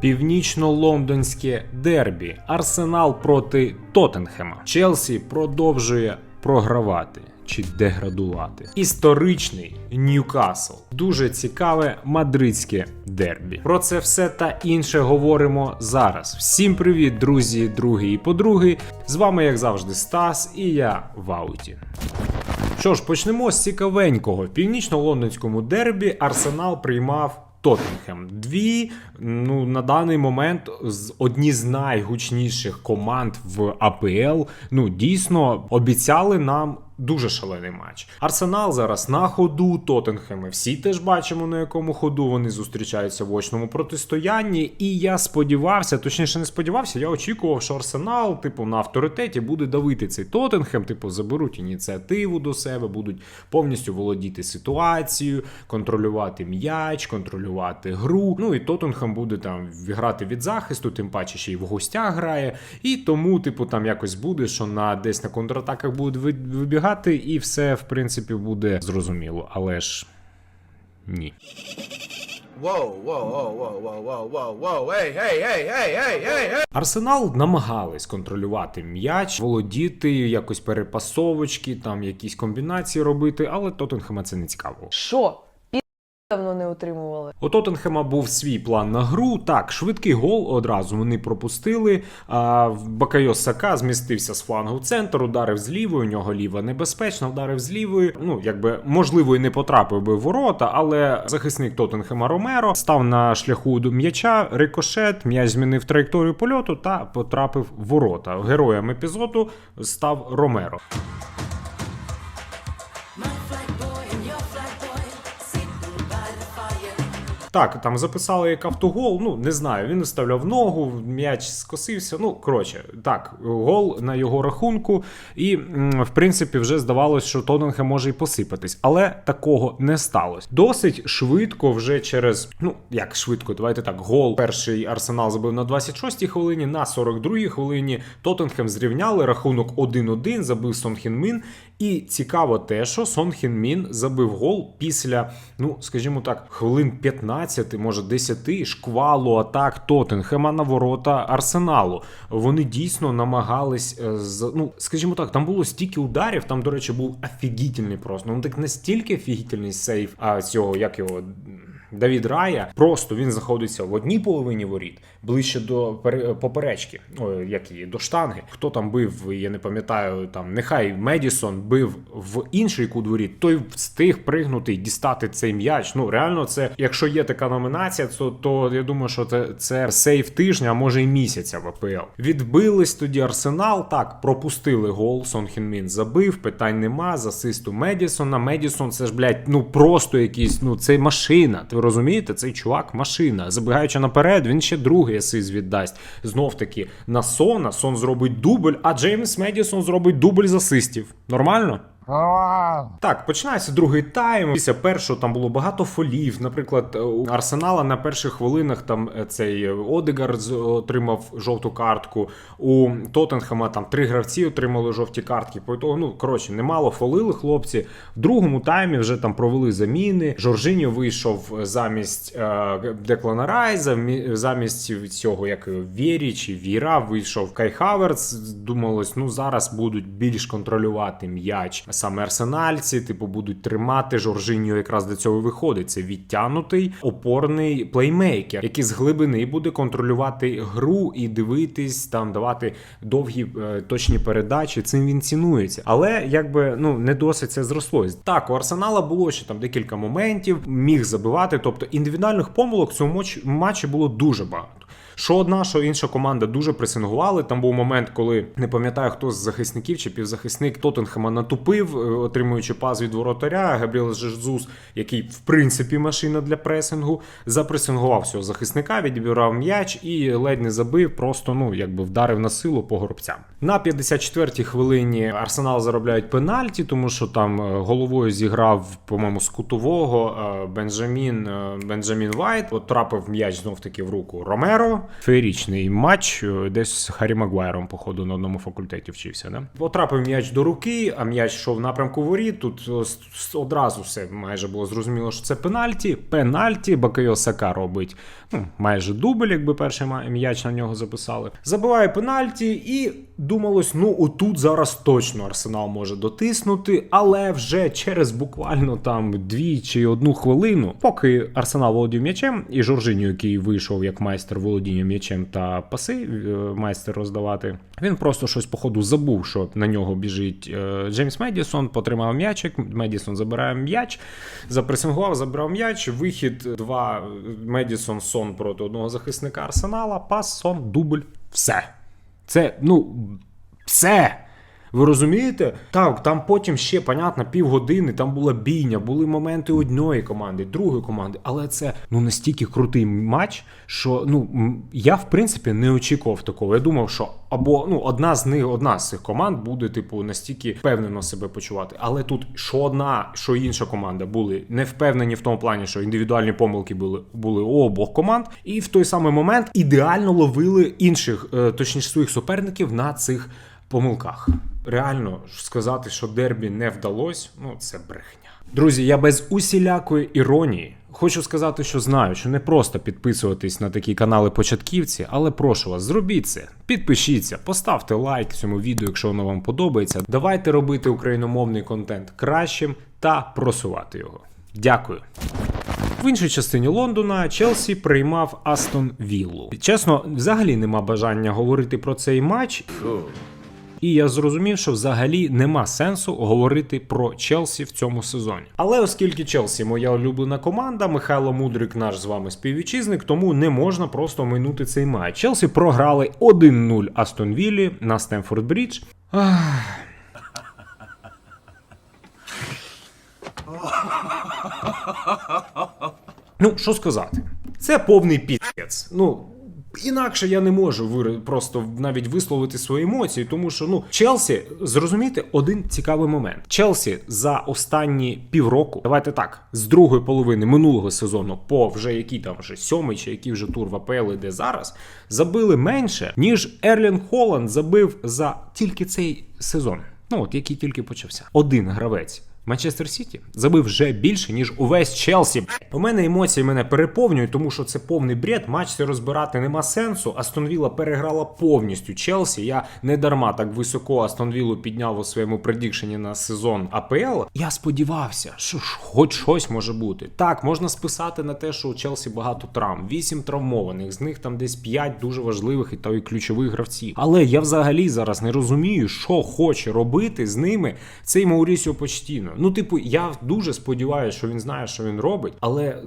Північно-лондонське дербі. Арсенал проти Тоттенхема. Челсі продовжує програвати. Чи деградувати історичний Ньюкасл. Дуже цікаве мадридське дербі. Про це все та інше говоримо зараз. Всім привіт, друзі, другі і подруги. З вами, як завжди, Стас, і я в ауті. Що ж, почнемо з цікавенького. В північно-лондонському дербі Арсенал приймав. Тоттенхем. Дві, ну на даний момент з- одні з найгучніших команд в АПЛ. Ну дійсно обіцяли нам дуже шалений матч. Арсенал зараз на ходу. Тоттенхем ми всі теж бачимо на якому ходу вони зустрічаються в очному протистоянні. І я сподівався, точніше не сподівався, я очікував, що Арсенал, типу, на авторитеті буде давити цей Тоттенхем, типу, заберуть ініціативу до себе, будуть повністю володіти ситуацією, контролювати м'яч, контролювати гру. Ну і Тоттенхем буде там грати від захисту, тим паче ще й в гостях грає. І тому, типу, там якось буде, що на десь на контратаках будуть ви- вибігати, і все, в принципі, буде зрозуміло. Але ж ні. Hey, hey, hey, hey, hey, hey. Арсенал намагались контролювати м'яч, володіти, якось перепасовочки, там якісь комбінації робити, але Тоттенхема це не цікаво. Що? Давно не утримували. У Тоттенхема був свій план на гру. Так, швидкий гол одразу вони пропустили. А Бакайо Сака змістився з флангу в центр, ударив з. У нього ліва небезпечна, вдарив з. Ну, якби можливо, і не потрапив би в ворота, але захисник Тоттенхема Ромеро став на шляху до м'яча, рикошет, м'яч змінив траєкторію польоту та потрапив в ворота. Героєм епізоду став Ромеро. Так, там записали як автогол. Ну не знаю. Він вставляв ногу, м'яч скосився. Ну коротше, так, гол на його рахунку. І в принципі вже здавалося, що Тоттенхем може і посипатись, але такого не сталося. Досить швидко, вже через ну як швидко, давайте так. Гол перший арсенал забив на 26-й хвилині, на 42-й хвилині Тоттенхем зрівняли рахунок 1-1, забив Сон Хін. І цікаво те, що Сон Хін Мін забив гол після, ну скажімо так, хвилин 15, може 10 шквалу атак Тоттенхема на ворота Арсеналу. Вони дійсно намагались, е, ну скажімо так, там було стільки ударів. Там, до речі, був офігітельний просто. Ну так настільки офігітельний сейф а, цього, як його. Давід Рая просто він знаходиться в одній половині воріт, ближче до пере- поперечки, ой, як її, до штанги. Хто там бив, я не пам'ятаю. Там нехай Медісон бив в інший кут воріт, той встиг пригнути і дістати цей м'яч. Ну реально, це якщо є така номінація, то, то я думаю, що це, це сейф тижня, а може і місяця в АПЛ. Відбились тоді Арсенал. Так, пропустили гол. Сон Хінмін забив. Питань нема. З асисту Медісона. Медісон це ж блядь, ну просто якийсь, ну це машина. Ви розумієте? Цей чувак машина. Забігаючи наперед, він ще другий асист віддасть. Знов таки на Сона. Сон зробить дубль, а Джеймс Медісон зробить дубль з асистів. Нормально? Так, починається другий тайм. Після першого там було багато фолів. Наприклад, у Арсенала на перших хвилинах там е, цей Одегар отримав жовту картку. У Тоттенхема там три гравці отримали жовті картки. По ну коротше, немало фолили хлопці. В другому таймі вже там провели заміни. Жоржиньо вийшов замість е, Деклана Райза, мі- замість цього, як Вєрі чи Віра, вийшов Кай Хаверц. Думалось, ну зараз будуть більш контролювати м'яч. Саме арсенальці, типу, будуть тримати. Жоржиньо якраз до цього виходить. Це відтянутий опорний плеймейкер, який з глибини буде контролювати гру і дивитись, там давати довгі е, точні передачі. Цим він цінується. Але якби ну не досить це зросло. Так, у Арсенала було ще там декілька моментів, міг забивати. Тобто індивідуальних помилок в цьому матчі було дуже багато. Що одна, що інша команда дуже пресингували. Там був момент, коли не пам'ятаю, хто з захисників чи півзахисник Тоттенхема натупив, е, отримуючи пас від воротаря. Габріел Жезус, який в принципі машина для пресингу, запресингував цього захисника, відібрав м'яч і ледь не забив, просто ну якби вдарив на силу по горобцям. На 54-й хвилині Арсенал заробляють пенальті, тому що там е, головою зіграв, по-моєму, з кутового е, Бенджамін, Бенджамін Вайт. От трапив м'яч знов таки в руку Ромеро. Феєрічний матч. е, Десь з Харі Магуайром, походу, на одному факультеті вчився. Да? Потрапив м'яч до руки, а м'яч йшов в напрямку воріт. Тут е, одразу все майже було зрозуміло, що це пенальті. Пенальті Бакайо Сака робить ну, майже дубль, якби перший м'яч на нього записали. Забиває пенальті, і думалось, ну отут зараз точно Арсенал може дотиснути, але вже через буквально там дві чи одну хвилину, поки Арсенал володів м'ячем, і Жоржиньо, який вийшов як майстер володіння м'ячем та паси, е, майстер роздавати, він просто щось походу забув, що на нього біжить е, Джеймс Медісон, потримав м'ячик. Медісон забирає м'яч, запресингував, забрав м'яч. Вихід два Медісон сон проти одного захисника Арсенала. Пас, сон, дубль. Все. Це, ну, все. Ви розумієте? Так, там потім ще, понятно, півгодини, там була бійня, були моменти одної команди, другої команди. Але це ну настільки крутий матч, що ну я в принципі не очікував такого. Я думав, що або ну одна з них, одна з цих команд буде, типу, настільки впевнено себе почувати. Але тут що одна, що інша команда були не впевнені в тому плані, що індивідуальні помилки були, були у обох команд, і в той самий момент ідеально ловили інших, е, точніше своїх суперників на цих помилках. Реально сказати, що дербі не вдалось, ну це брехня. Друзі, я без усілякої іронії хочу сказати, що знаю, що не просто підписуватись на такі канали початківці, але прошу вас, зробіть це. Підпишіться, поставте лайк цьому відео, якщо воно вам подобається. Давайте робити україномовний контент кращим та просувати його. Дякую. В іншій частині Лондона Челсі приймав Астон Віллу. Чесно, взагалі нема бажання говорити про цей матч. І я зрозумів, що взагалі нема сенсу говорити про Челсі в цьому сезоні. Але оскільки Челсі моя улюблена команда, Михайло Мудрик наш з вами співвітчизник, тому не можна просто минути цей матч. Челсі програли 1-0 Астон Віллі на Стемфорд Брідж. Ну, що сказати? Це повний піц. Ну. Інакше я не можу просто навіть висловити свої емоції, тому що ну Челсі зрозуміти один цікавий момент. Челсі за останні півроку, давайте так, з другої половини минулого сезону, по вже який там вже сьомий чи який вже тур в АПЛ іде зараз, забили менше ніж Ерлін Холланд забив за тільки цей сезон. Ну от який тільки почався. Один гравець. Манчестер Сіті забив вже більше, ніж увесь Челсі. У мене емоції мене переповнюють, тому що це повний бред. Матч це розбирати нема сенсу. Астон Вілла переграла повністю Челсі. Я не дарма так високо Астон Віллу підняв у своєму предікшені на сезон АПЛ. Я сподівався, що ж хоч щось може бути. Так, можна списати на те, що у Челсі багато травм, вісім травмованих, з них там десь п'ять дуже важливих і та й ключових гравців. Але я взагалі зараз не розумію, що хоче робити з ними цей Маурісіо Почтіно. Ну, типу, я дуже сподіваюся, що він знає, що він робить, але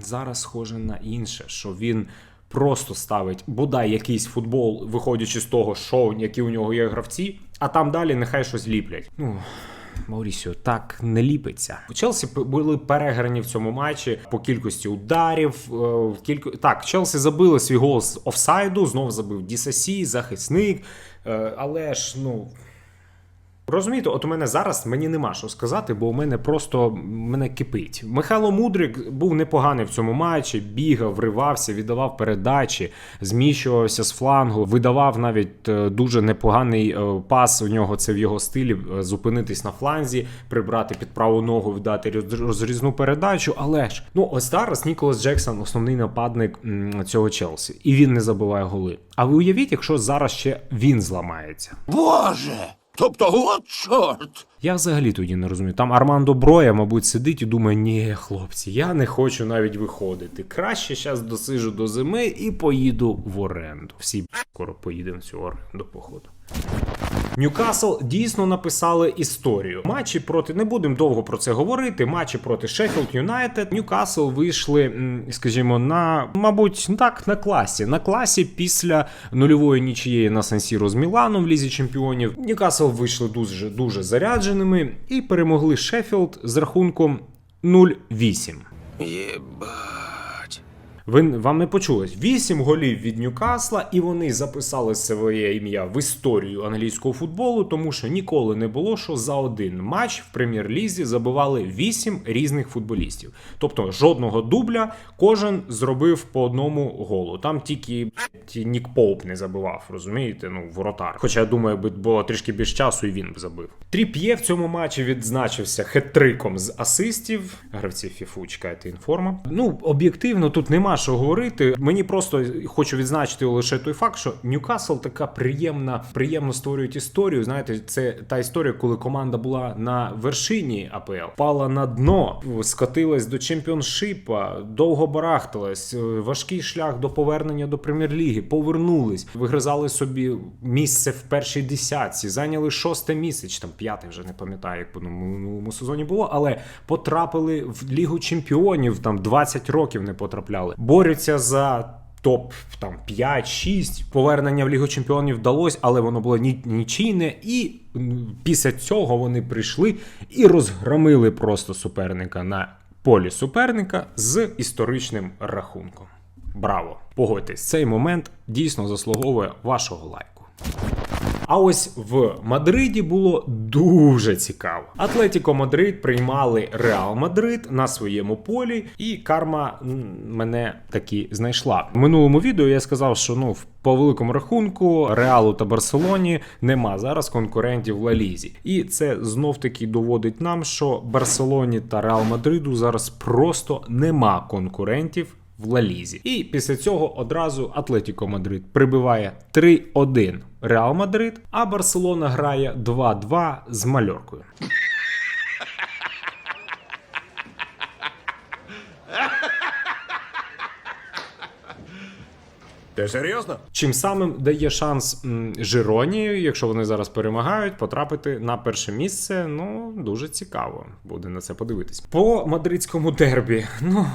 зараз схоже на інше, що він. Просто ставить бодай якийсь футбол, виходячи з того, що які у нього є гравці, а там далі нехай щось ліплять. Ну Маурісіо, так не ліпиться. Челсі були переграні в цьому матчі по кількості ударів. е, В кілько... Так, Челсі забили свій гол з офсайду, знов забив Дісасі, захисник. е, Але ж, ну. Розумієте, от у мене зараз мені нема що сказати, бо у мене просто мене кипить. Михайло Мудрик був непоганий в цьому матчі, бігав, вривався, віддавав передачі, зміщувався з флангу, видавав навіть е, дуже непоганий е, пас. У нього це в його стилі е, зупинитись на фланзі, прибрати під праву ногу, віддати розрізну передачу. Але ж ну ось зараз Ніколас Джексон основний нападник цього Челсі, і він не забиває голи. А ви уявіть, якщо зараз ще він зламається. Боже! Тобто, от чорт! Я взагалі тоді не розумію. Там Армандо Броя, мабуть, сидить і думає: ні, хлопці, я не хочу навіть виходити. Краще зараз досижу до зими і поїду в оренду. Всі скоро поїдемо в цю оренду, походу. Ньюкасл дійсно написали історію. Матчі проти не будемо довго про це говорити. Матчі проти Шеффілд Юнайтед. Ньюкасл вийшли, скажімо, на мабуть, так на класі. На класі після нульової нічиєї на Сан-Сіро з Міланом в лізі чемпіонів. Ньюкасл вийшли дуже дуже зарядженими і перемогли Шеффілд з рахунком 0-8. Єбать. Ви вам не почулось. Вісім голів від Ньюкасла, і вони записали своє ім'я в історію англійського футболу, тому що ніколи не було, що за один матч в прем'єр-лізі забивали вісім різних футболістів. Тобто жодного дубля кожен зробив по одному голу. Там тільки Нік Поуп не забивав, розумієте? Ну, воротар. Хоча я думаю, би було трішки більш часу, і він б забив. Тріп'є в цьому матчі відзначився хет-триком з асистів. Гравці Фіфу, чекайте інформа. Ну, об'єктивно, тут нема що говорити. Мені просто хочу відзначити лише той факт, що Ньюкасл така приємна, приємно створюють історію. Знаєте, це та історія, коли команда була на вершині АПЛ, пала на дно, скотилась до чемпіоншипа, довго барахталась, е, важкий шлях до повернення до прем'єр-ліги, повернулись, вигризали собі місце в першій десятці, зайняли шосте чи там п'яте, вже не пам'ятаю, як по минулому сезоні було, але потрапили в Лігу чемпіонів, там 20 років не потрапляли. Борються за. Топ там 5-6 повернення в Лігу Чемпіонів вдалося, але воно було ні, нічийне. І після цього вони прийшли і розгромили просто суперника на полі суперника з історичним рахунком. Браво! Погодьтесь, цей момент дійсно заслуговує вашого лайку. А ось в Мадриді було дуже цікаво. Атлетіко Мадрид приймали Реал Мадрид на своєму полі, і карма мене таки знайшла. В минулому відео я сказав, що ну в по великому рахунку Реалу та Барселоні нема зараз конкурентів в Ла Лізі. І це знов таки доводить нам, що Барселоні та Реал Мадриду зараз просто нема конкурентів в Лалізі. І після цього одразу Атлетіко Мадрид прибиває 3-1 Реал Мадрид, а Барселона грає 2-2 з Мальоркою. Ти серйозно? Чим самим дає шанс м, Жироні, якщо вони зараз перемагають, потрапити на перше місце. Ну дуже цікаво буде на це подивитись. По мадридському дербі. Ну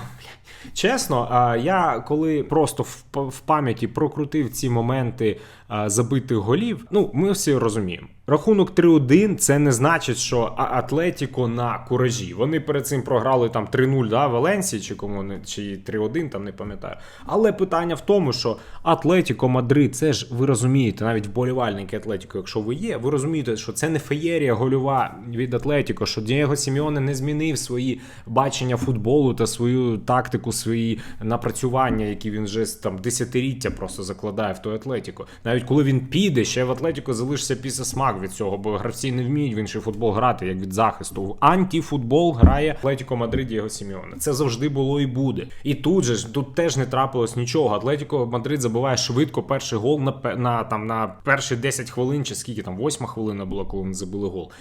чесно, я коли просто в, пам'яті прокрутив ці моменти забитих голів. Ну ми всі розуміємо. Рахунок 3-1 це не значить, що Атлетіко на куражі. Вони перед цим програли там 3-0 да, Валенсії чи кому чи 3-1, там не пам'ятаю. Але питання в тому, що Атлетіко Мадрид, це ж ви розумієте, навіть вболівальники Атлетіко, якщо ви є, ви розумієте, що це не феєрія гольова від Атлетіко, що Дієго Сіміоне не змінив свої бачення футболу та свою тактику, свої напрацювання, які він вже там десятиліття просто закладає в той Атлетіко. Навіть коли він піде, ще в Атлетіко залишиться після смак від цього, бо гравці не вміють в інший футбол грати, як від захисту. В антіфутбол грає Атлетіко Мадрид Дієго Сіміоне. Це завжди було і буде. І тут же ж тут теж не трапилось нічого. Атлетіко Мадрид забиває швидко перший гол на, на, там, на перші 10 хвилин, чи скільки там, восьма хвилина була, коли вони забили гол.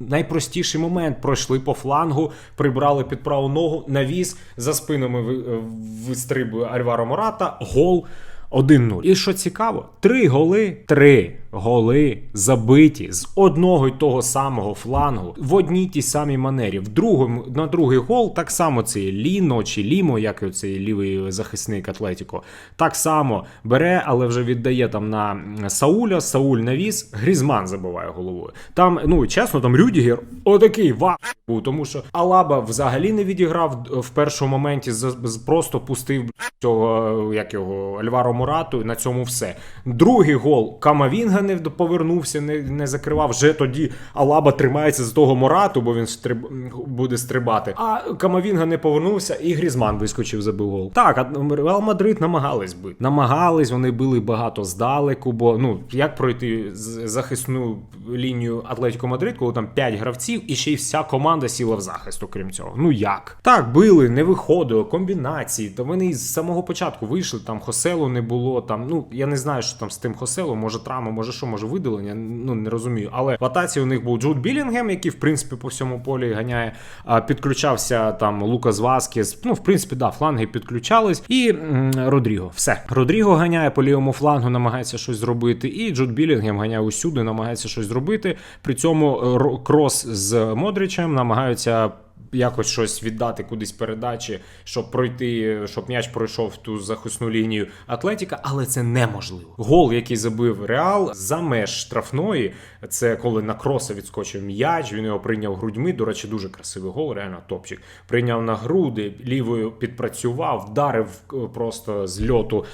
Найпростіший момент пройшли по флангу, прибрали під праву ногу, навіс за спинами е, вистрибує Альваро Мората, гол 1-0. І що цікаво, три голи, три голи забиті з одного й того самого флангу в одній тій самій манері. В другому на другий гол так само це Ліно чи Лімо, як і цей лівий захисник Атлетіко. Так само бере, але вже віддає там на Сауля. Сауль навіс, Грізман забиває головою. Там, ну чесно, там Рюдігер отакий ва був, тому що Алаба взагалі не відіграв в першому моменті, просто пустив цього як його Альваро Мурату. На цьому все. Другий гол Камавінга не повернувся, не, не закривав. Вже тоді Алаба тримається з того Морату, бо він стриб... буде стрибати. А Камавінга не повернувся, і Грізман вискочив, забив гол. Так, Реал Мадрид намагались бити. Намагались, вони били багато здалеку, бо ну як пройти захисну лінію Атлетіко Мадрид, коли там 5 гравців, і ще й вся команда сіла в захист, окрім цього. Ну як? Так, били, не виходило, комбінації. Та вони з самого початку вийшли, там Хоселу не було. Там, ну я не знаю, що там з тим Хосело, може травма, може що, може видалення. Ну не розумію. Але в атаці у них був Джуд Білінгем, який в принципі по всьому полі ганяє. Підключався там Лукас Васкес. Ну, в принципі, да, фланги підключались. І м, Родріго. Все. Родріго ганяє по лівому флангу, намагається щось зробити. І Джуд Білінгем ганяє усюди, намагається щось зробити. При цьому е, крос з Модричем намагаються якось щось віддати кудись передачі, щоб пройти, щоб м'яч пройшов в ту захисну лінію Атлетіка, але це неможливо. Гол, який забив Реал за меж штрафної, це коли на кроса відскочив м'яч, він його прийняв грудьми. До речі, дуже красивий гол, реально топчик. Прийняв на груди, лівою підпрацював, вдарив е, просто з льоту.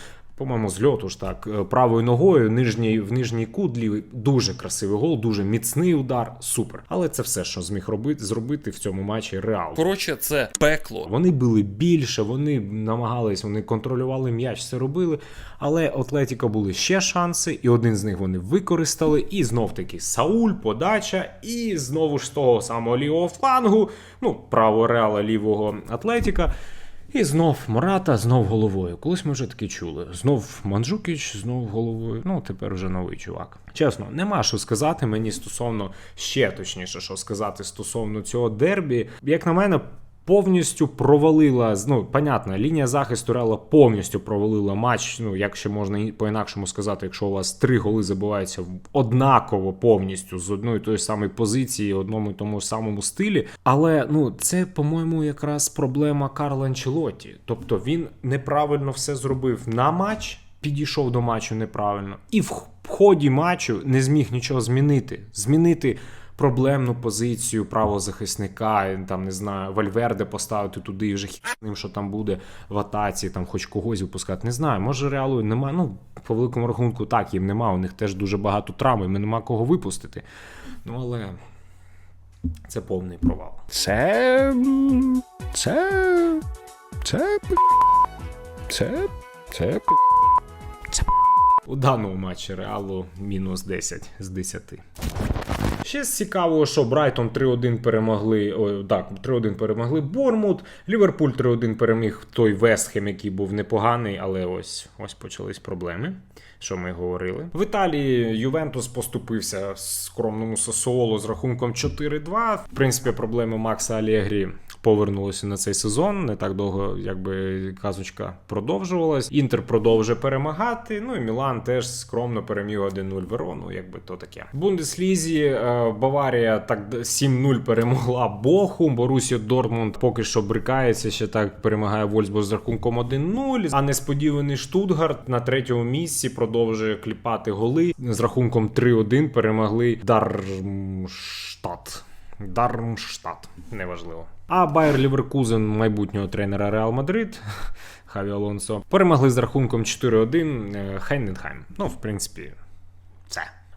По-моєму, з льоту ж так, е, правою ногою, нижній, в нижній кут лівий. Дуже красивий гол, дуже міцний удар, супер. Але це все, що зміг робити, зробити в цьому матчі Реал. Коротше, це пекло. Вони били більше, вони намагались, вони контролювали м'яч, все робили. Але Атлетіка були ще шанси, і один з них вони використали. І знов таки Сауль, подача, і знову ж того самого лівого флангу, ну, правого реала лівого Атлетіка. І знов Мората, знов головою. Колись ми вже таки чули. Знов Манджукіч, знов головою. Ну, тепер вже новий чувак. Чесно, нема що сказати мені стосовно ще точніше, що сказати стосовно цього дербі. Як на мене, повністю провалила. Ну, понятно, лінія захисту Реала повністю провалила матч. Ну, як ще можна по-інакшому сказати, якщо у вас три голи забиваються однаково повністю з одної тої самої позиції, одному і тому самому стилі. Але ну, це, по-моєму, якраз проблема Карла Анчелоті. Тобто він неправильно все зробив на матч. Підійшов до матчу неправильно, і в ході матчу не зміг нічого змінити. Змінити проблемну позицію правозахисника, там не знаю, Вальверде поставити туди і вже хіним, що там буде в атаці, там хоч когось випускати. Не знаю, може реалу немає. Ну, по великому рахунку, так, їм нема. У них теж дуже багато травм, і нема кого випустити. Ну але це повний провал. Це. м, Це. Це. Це. Це. У даному матчі Реалу мінус 10 з 10. Ще з цікавого, що Брайтон 3-1 перемогли. О, так, 3-1 перемогли Бормут. Ліверпуль 3-1 переміг той Вестхем, який був непоганий, але ось ось почались проблеми. Що ми говорили. В Італії Ювентус поступився скромному Сосуолу з рахунком 4-2. В принципі, проблеми Макса Алєгрі повернулися на цей сезон. Не так довго, якби казочка продовжувалась. Інтер продовжує перемагати. Ну і Мілан теж скромно переміг 1-0 Верону, якби то таке. В Бундеслізі е, Баварія так 7-0 перемогла Бохум. Борусія Дортмунд поки що брикається, ще так перемагає Вольсбург з рахунком 1-0. А несподіваний Штутгарт на третьому місці продовжує кліпати голи. З рахунком 3-1 перемогли Дармштадт. Дармштадт, неважливо. А Байер Ліверкузен майбутнього тренера Реал Мадрид Хаві Алонсо перемогли з рахунком 4-1 е, Хейненхайм. Ну, в принципі.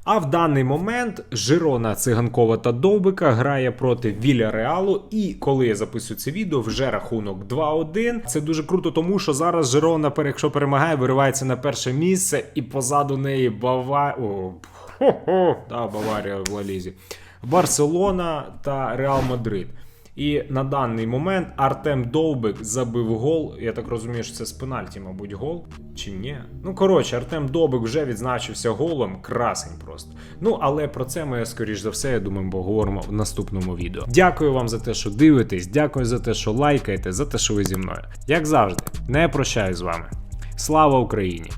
А в даний момент Жирона Циганкова та Довбика грає проти Віля Реалу. І коли я записую це відео, вже рахунок 2-1. Це дуже круто, тому що зараз Жирона, якщо перемагає, виривається на перше місце, і позаду неї Бава... О, хо-хо, да, Баварія в Лалізі. Барселона та Реал Мадрид. І на даний момент Артем Довбик забив гол. Я так розумію, що це з пенальті, мабуть, гол. Чи ні? Ну, коротше, Артем Довбик вже відзначився голом. Красень просто. Ну, але про це ми, скоріш за все, я думаю, поговоримо в наступному відео. Дякую вам за те, що дивитесь, дякую за те, що лайкаєте, за те, що ви зі мною. Як завжди, не прощаюсь з вами. Слава Україні!